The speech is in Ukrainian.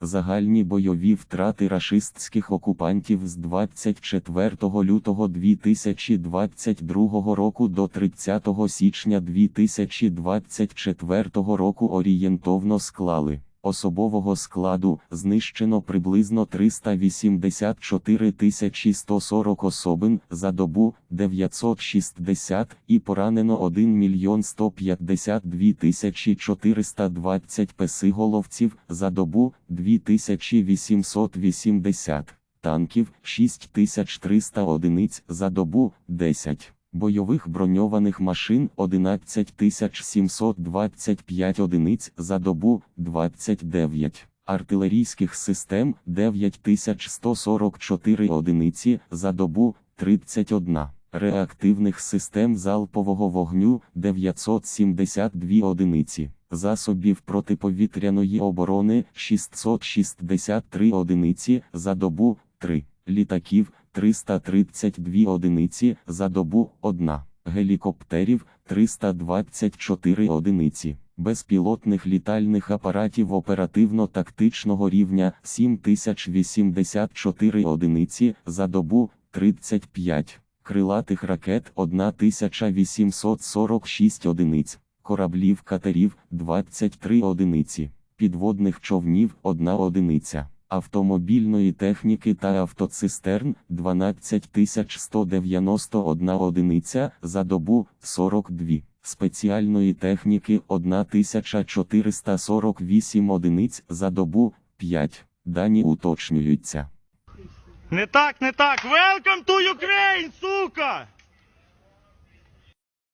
Загальні бойові втрати рашистських окупантів з 24 лютого 2022 року до 30 січня 2024 року орієнтовно склали. Особового складу знищено приблизно 384 140 особин за добу 960 і поранено 1 мільйон 152 420 песиголовців за добу 2880 танків 6300 одиниць за добу 10 бойових броньованих машин 11725 одиниць за добу 29, артилерійських систем 9144 одиниці за добу 31, реактивних систем залпового вогню 972 одиниці. Засобів протиповітряної оборони 663 одиниці за добу 3, літаків 332 одиниці за добу 1, гелікоптерів 324 одиниці, безпілотних літальних апаратів оперативно-тактичного рівня 7084 одиниці за добу 35, крилатих ракет 1846 одиниць, кораблів катерів 23 одиниці, підводних човнів 1 одиниця автомобільної техніки та автоцистерн 12191 одиниця за добу 42, спеціальної техніки 1448 одиниць за добу 5. Дані уточнюються. Не так, не так. Welcome to Ukraine!